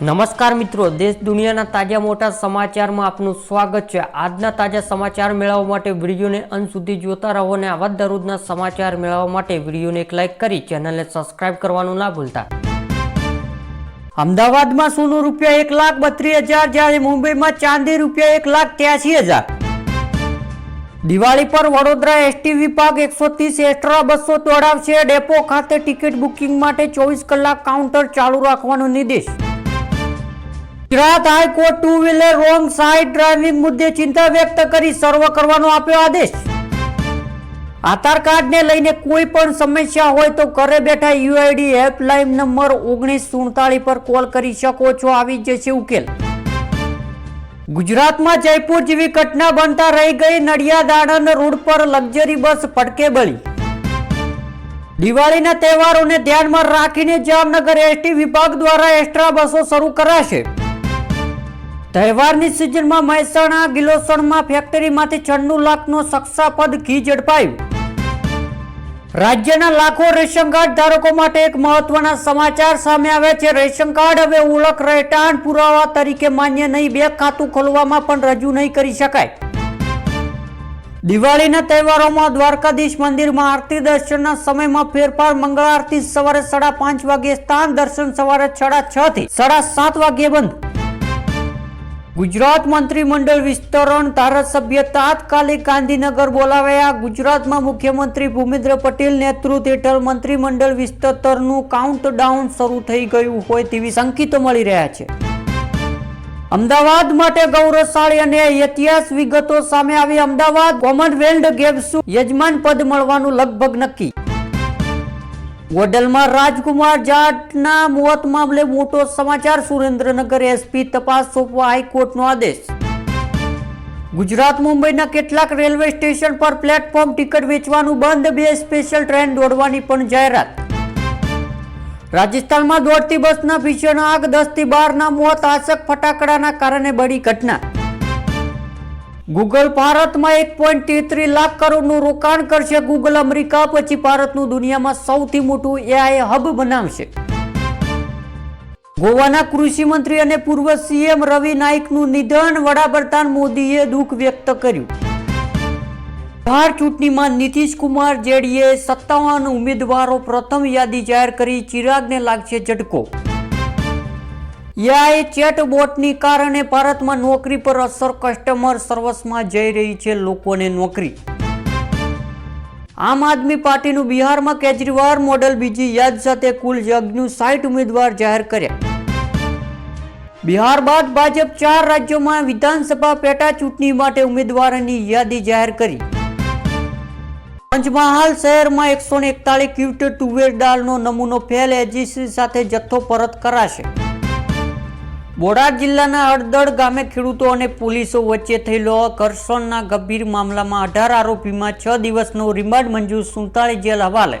નમસ્કાર મિત્રો, દેશ દુનિયાના તાજા મોટા સમાચારમાં આપનું સ્વાગત છે. આજના તાજા સમાચાર મેળવવા માટે વિડીયોને અંત સુધી જોતા રહો અને આવા દરરોજના સમાચાર મેળવવા માટે વિડીયોને એક લાઇક કરી ચેનલને સબસ્ક્રાઇબ કરવાનું ના ભૂલતા. અમદાવાદમાં સોનું રૂપિયા એક લાખ બત્રીસ હજાર, જ્યારે મુંબઈમાં ચાંદી રૂપિયા એક લાખ ત્યાસી હજાર. દિવાળી પર વડોદરા એસટી વિભાગ એકસો ત્રીસ એક્સ્ટ્રા બસો દોડાવશે. ડેપો ખાતે ટિકિટ બુકિંગ માટે ચોવીસ કલાક કાઉન્ટર ચાલુ રાખવાનો નિર્દેશ. Gujarat high court two wheeler wrong side driving મુદ્દે ચિંતા વ્યક્ત કરી સર્વ કરવાનો આપ્યો આદેશ. આધાર કાર્ડને લઈને કોઈ પણ સમસ્યા હોય તો ઘરે બેઠા યુઆઈડી હેલ્પલાઇન નંબર ઓગણીસ સુડતાલીસ પર કોલ કરી શકો છો. આવી જશે ઉકેલ. ગુજરાતમાં જયપુર જેવી ઘટના બનતા રહી ગઈ. નડિયાદ આણંદ રોડ પર લક્ઝરી બસ ફટકે બળી. દિવાળીના તહેવારોને ધ્યાનમાં રાખીને જામનગર એસટી વિભાગ દ્વારા એક્સ્ટ્રા બસો શરૂ કરાશે. તહેવારની સિઝનમાં મહેસાણા ગિલોસણમાં ફેક્ટરીમાંથી છન્નું લાખનો શિક્ષાપદ ઘી ઝડપાયું. રાજ્યના લાખો રેશન કાર્ડ ધારકો માટે એક મહત્વના સમાચાર સામે આવ્યા છે. રેશન કાર્ડ હવે ઓળખ રહેઠાણ પુરાવા તરીકે માન્ય નહીં. બે ખાતું ખોલવામાં પણ રજૂ નહીં કરી શકાય. દિવાળીના તહેવારોમાં દ્વારકાધીશ મંદિરમાં આરતી દર્શનના સમયમાં ફેરફાર. મંગળ આરતી સવારે સાડા પાંચ વાગ્યે સ્થાન દર્શન સવારે સાડા છ થી સાડા સાત વાગ્યે બંધ. ગુજરાત મંત્રીમંડળ વિસ્તરણ ધારાસભ્ય તાત્કાલિક ગાંધીનગર બોલાવ્યા. ગુજરાતમાં મુખ્યમંત્રી ભૂપેન્દ્ર પટેલ નેતૃત્વ હેઠળ મંત્રીમંડળ વિસ્તરનું કાઉન્ટડાઉન શરૂ થઈ ગયું હોય તેવી સંકેતો મળી રહ્યા છે. અમદાવાદ માટે ગૌરવશાળી અને ઇતિહાસ વિગતો સામે આવી. અમદાવાદ કોમનવેલ્થ ગેમ્સ યજમાન પદ મળવાનું લગભગ નક્કી. ગોડલમાં રાજકુમાર જાટના મોત મામલે મોટો સમાચાર સુરેન્દ્રનગર એસપી તપાસ સોંપવા હાઈકોર્ટનો આદેશ. ગુજરાત મુંબઈના કેટલાક રેલવે સ્ટેશન પર પ્લેટફોર્મ ટિકિટ વેચવાનું બંધ, બે સ્પેશિયલ ટ્રેન દોડવાની પણ જાહેરાત. રાજસ્થાનમાં દોડતી બસના ભીષણ આગ દસથી બારના મોત, આશક ફટાકડાના કારણે બળી ઘટના. ગૂગલ ભારતમાં એક પોઈન્ટ તેત્રીસ લાખ કરોડનું રોકાણ કરશે. ગૂગલ અમેરિકા પછી ભારતનું દુનિયામાં સૌથી મોટું એઆઈ હબ બનાવશે. ગોવાના કૃષિ મંત્રી અને પૂર્વ સીએમ રવિ નાઇકનું નિધન વડાપ્રધાન મોદીએ દુઃખ વ્યક્ત કર્યું. બિહાર ચૂંટણીમાં નીતિશ કુમાર જેડીએ સત્તાવન ઉમેદવારો પ્રથમ યાદી જાહેર કરી. ચિરાગને લાગશે ઝટકો. એઆઈ ચેટબોટની કારણે ભારતમાં નોકરી પર અસર કસ્ટમર સર્વિસમાં જઈ રહી છે લોકોને નોકરી. આમ આદમી પાર્ટીનું બિહારમાં કેજરીવાલ મોડલ બીજી યાદ સાથે કુલ યજ્ઞ સાઠ ઉમેદવાર જાહેર કર્યા. બિહાર બાદ ભાજપ ચાર રાજ્યોમાં વિધાનસભા પેટા ચૂંટણી માટે ઉમેદવારોની યાદી જાહેર કરી. પંચમહાલ શહેરમાં એકસો ને એકતાલીસ ક્યુટ તુવેર દાળનો નમૂનો ફેલ એજીસી સાથે જથ્થો પરત કરાશે. બોટાદ જિલ્લાના હળદળ ગામે ખેડૂતો અને પોલીસો વચ્ચે થયેલો ઘર્ષણના ગંભીર મામલામાં અઢાર આરોપીમાં છ દિવસનો રિમાન્ડ મંજૂર સુડતાલીસ જેલ હવાલે.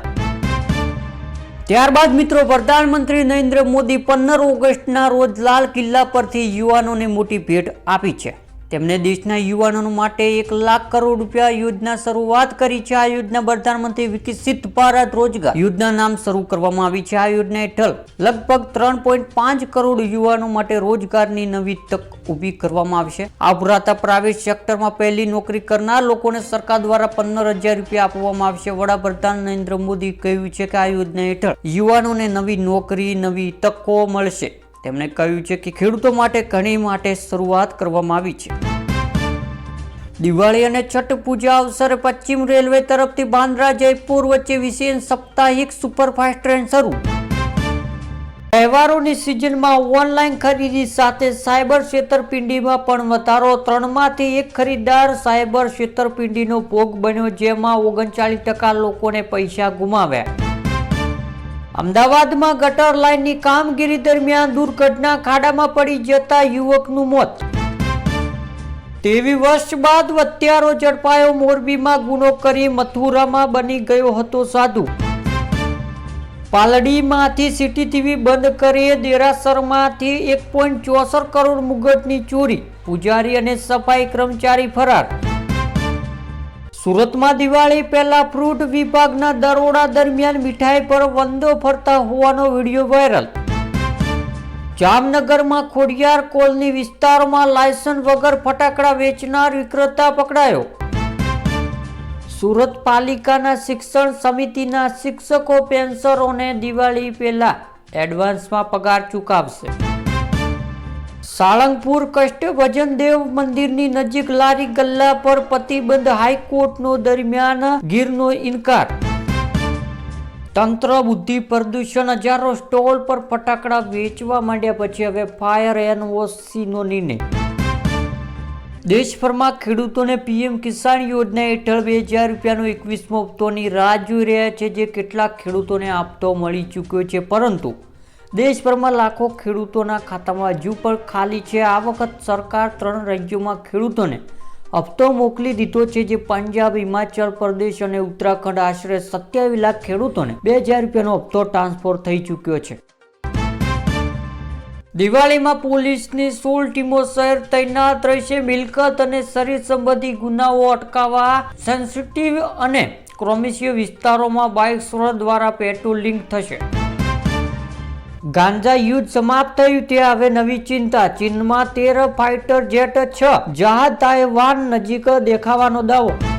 ત્યારબાદ મિત્રો, પ્રધાનમંત્રી નરેન્દ્ર મોદી પંદર ઓગસ્ટના રોજ લાલ કિલ્લા પરથી યુવાનોને મોટી ભેટ આપી છે. તેમણે દેશના યુવાનો માટે એક લાખ કરોડ રૂપિયા યોજના શરૂઆત કરી છે. આ યોજના પ્રધાનમંત્રી વિકસિત ભારત રોજગાર યોજના નામ શરૂ કરવામાં આવી છે. આ યોજના હેઠળ લગભગ ત્રણ પોઈન્ટ પાંચ કરોડ યુવાનો માટે રોજગારની નવી તક ઊભી કરવામાં આવશે આ ઉપરાંત પ્રાઇવેટ સેક્ટરમાં પહેલી નોકરી કરનાર લોકોને સરકાર દ્વારા પંદર હજાર રૂપિયા આપવામાં આવશે વડાપ્રધાન નરેન્દ્ર મોદી કહ્યું છે કે આ યોજના હેઠળ યુવાનોને નવી નોકરી, નવી તકો મળશે. તેમણે કહ્યું છે કે ખેડૂતો માટે ઘણી માટે શરૂઆત કરવામાં આવી છે. દિવાળી અને છઠ પૂજા અવસરે પશ્ચિમ રેલવે તરફથી બાંદ્રા, જયપુર વચ્ચે વિશેષ સાપ્તાહિક સુપરફાસ્ટ ટ્રેન શરૂ. તહેવારોની સિઝનમાં ઓનલાઈન ખરીદી સાથે સાયબર છેતરપિંડીમાં પણ વધારો. ત્રણમાંથી એક ખરીદદાર સાયબર છેતરપિંડીનો ભોગ બન્યો, જેમાં ઓગણચાલીસ ટકા લોકોને પૈસા ગુમાવ્યા. અમદાવાદમાં ગટર લાઇનની કામગીરી દરમિયાન દુર્ઘટના ખાડામાં પડી જતા યુવકનું મોત. તેવી વર્ષ બાદ વત્યારો ઝડપાયો, મોરબીમાં ગુનો કરી મથુરામાં બની ગયો હતો સાધુ. પાલડીમાંથી સીટીટીવી બંધ કરી દેરાસરમાંથી એક પોઈન્ટ ચોસઠ કરોડ મુગટની ચોરી, પૂજારી અને સફાઈ કર્મચારી ફરાર. સુરતમાં દિવાળી પહેલા ફ્રૂટ વિભાગના દરોડા દરમિયાન મીઠાઈ પર વંદો ફરતા હોવાનો વીડિયો વાયરલ. જામનગરમાં ખોડિયાર કોલની વિસ્તારમાં લાયસન્સ વગર ફટાકડા વેચનાર વિક્રેતા પકડાયો. સુરત પાલિકાના શિક્ષણ સમિતિના શિક્ષકો પેન્સરોને દિવાળી પહેલા એડવાન્સમાં પગાર ચૂકવશે. સાળંગપુર કષ્ટભજન દેવ મંદિરની નજીક લારી ગલ્લા પર પ્રતિબંધ હાઈકોર્ટનો દરમિયાન ગીરનો ઇનકાર. તંત્ર બુદ્ધિ પ્રદૂષણ હજારો સ્ટોલ પર ફટાકડા વેચવા માંડ્યા પછી હવે ફાયર એનઓસીનો નિર્ણય. દેશભરમાં ખેડૂતોને પીએમ કિસાન યોજના હેઠળ બે હજાર રૂપિયાનો એકવીસમો હપ્તોની રાહ જોઈ રહ્યા છે, જે કેટલાક ખેડૂતોને આપતો મળી ચૂક્યો છે, પરંતુ દેશભરમાં લાખો ખેડૂતોના ખાતામાં હજુ પણ ખાલી છે. આ વખત સરકાર ત્રણ રાજ્યોમાં ખેડૂતોને હપ્તો મોકલી દીધો છે, જે પંજાબ, હિમાચલ પ્રદેશ અને ઉત્તરાખંડ આશરે સત્યાવીસ લાખ ખેડૂતોને બે હજાર રૂપિયાનો હપ્તો ટ્રાન્સફર થઈ ચૂક્યો છે. દિવાળીમાં પોલીસની સોળ ટીમો શહેર તૈનાત રહેશે. મિલકત અને શરીર સંબંધી ગુનાઓ અટકાવવા સેન્સિટિવ અને ક્રોમિસિયો વિસ્તારોમાં બાઇક સ્વર દ્વારા પેટ્રોલિંગ થશે. ગાંજા યુદ્ધ સમાપ્ત થયું તે હવે નવી ચિંતા. ચીનમાં તેર ફાઇટર જેટ છ. જહાજ તાઇવાન નજીક દેખાવાનો દાવો.